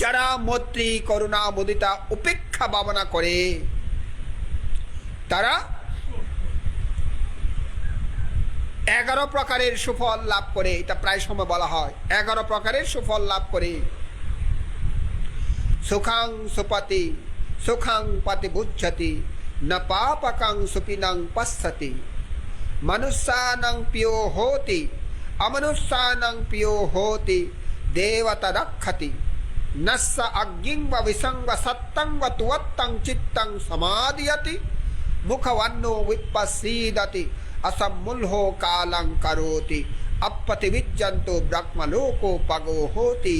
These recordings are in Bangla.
যারা মৈত্রী, করুণা মুদিতা উপেক্ষা ভাবনা করে, তারা এগারো প্রকারের সুফল লাভ করে, এটা প্রায় সময় বলা হয়। এগারো প্রকারের সুফল লাভ করে। সুখাং সুপতি, সুখাং পাতি বুচ্ছতি না পাপকাং সুপিনাং পশ্যতি। মনুষ্যানাং পিও হোতি অমনুষ্যানাং পিও হোতি, দেবতা রক্ষতি। নস্য অগ্নিং व विसंग सत्तं व तुवत्तं चित्तं समादयति मुखवन्नो विपसीदति असम्मुल्हो कालं करोति अपतिविज्जन्तो ब्रह्मलोको पगो होति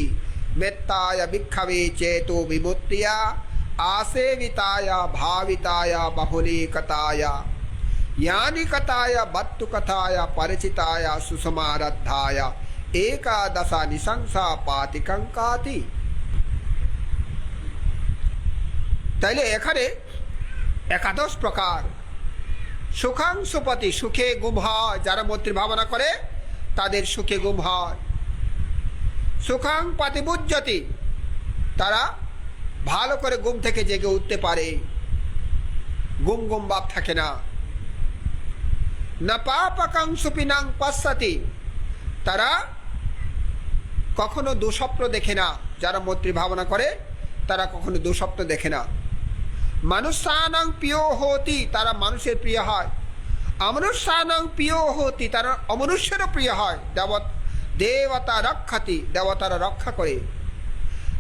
मेत्ताय भिक्षवे चेतो विमुत्या आसेविताय भाविताय बहुलीकताय यानिकताय बत्तुकथाय परिचिताय सुसमारद्धाय एकादश निशंसा पातिकङ्काति তাইলে এখানে একাদশ প্রকার। সুখাংশুপতি সুখে গুম হয় যারা মৈত্রী ভাবনা করে, তাদের সুখে গুম হয় সুখাং পাতিবুজ্জতি, তারা ভালো করে গুম থেকে জেগে উঠতে পারে। গুম গুম বাপ থাকে না। না পাপাকাং সুপিনাং পাশ্চাতি তারা কখনো দুঃস্বপ্ন দেখে না। যারা মৈত্রী ভাবনা করে, তারা কখনো দুস্বপ্ন দেখে না। মানুষানাং প্রিয় হতি, তারা মানুষের প্রিয় হয়। অমনুষ্যানাং প্রিয় হতি, তারা অমনুষ্যেরও প্রিয় হয়। দেবত, দেবতা রক্ষাতি, দেবতারা রক্ষা করে।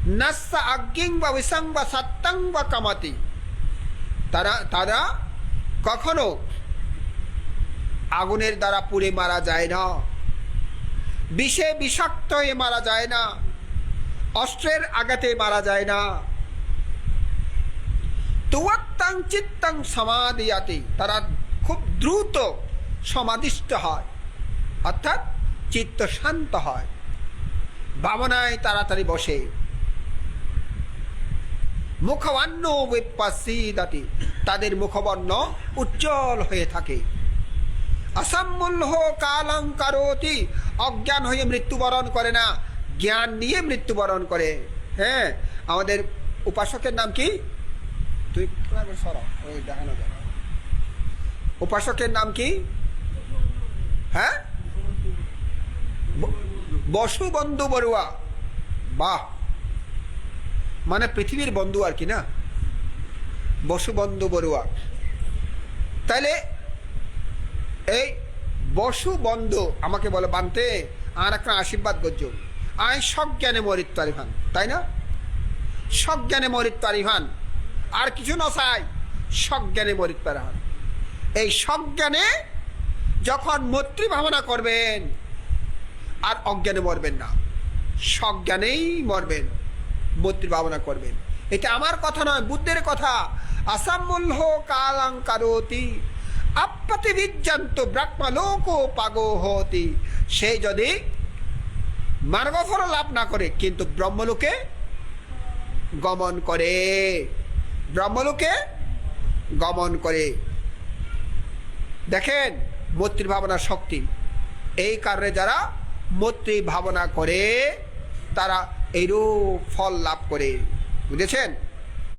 নস্য অজ্ঞিং বা বিসং বা সত্যং বা কামাতি। তারা তারা কখনো আগুনের দ্বারা পুড়ে মারা যায় না। বিষে বিষাক্ত হয়ে মারা যায় না। অস্ত্রের আঘাতে মারা যায় না। তুয়াত্তাং চিত্তাং সমাধিয়াতি। তারা খুব দ্রুত সমাধিষ্ঠ হয়। অর্থাৎ চিত্ত শান্ত হয়। ভাবনায় তাড়াতাড়ি বসে। মুখবর্ণ বিপাসিদাতি তাদের মুখবর্ণ উজ্জ্বল হয়ে থাকে। অসম্মূল্য কালং কারোতি। অজ্ঞান হয়ে মৃত্যুবরণ করে না। জ্ঞান নিয়ে মৃত্যুবরণ করে। হ্যাঁ আমাদের উপাসকের নাম কি? তুই উপাসকের নাম কি? হ্যাঁ? বসুবন্ধু বড়ুয়া। বাহ! মানে পৃথিবীর বন্ধু আর কি না? বসুবন্ধু বড়ুয়া। তাইলে এই বসু বন্ধ আমাকে বলে, বানতে, আর একটা আশীর্বাদ করছ। আয় সজ্ঞানে মরিত তাই না? সজ্ঞানে মরিত তারিফান আর কিছু না চাই, সজ্ঞানে মরিত পারিহান এই সজ্ঞানে যখন মৈত্রী ভাবনা করবেন, আর অজ্ঞানে মরবেন না। সজ্ঞানেই মরবেন মৈত্রী ভাবনা করবেন। এটা আমার কথা নয়, বুদ্ধের কথা। আসামূল্য কালাং কারোতি আপতি বিজ্জান্ত ব্রাহ্মলোক সে যদি মার্গফল লাভ না করে, কিন্তু ব্রহ্মলোকে গমন করে। ব্রহ্মলোকে গমন করে। দেখেন মৈত্রী ভাবনার শক্তি। এই কারণে যারা মৈত্রী ভাবনা করে, তারা এইরূপ ফল লাভ করে। বুঝেছেন?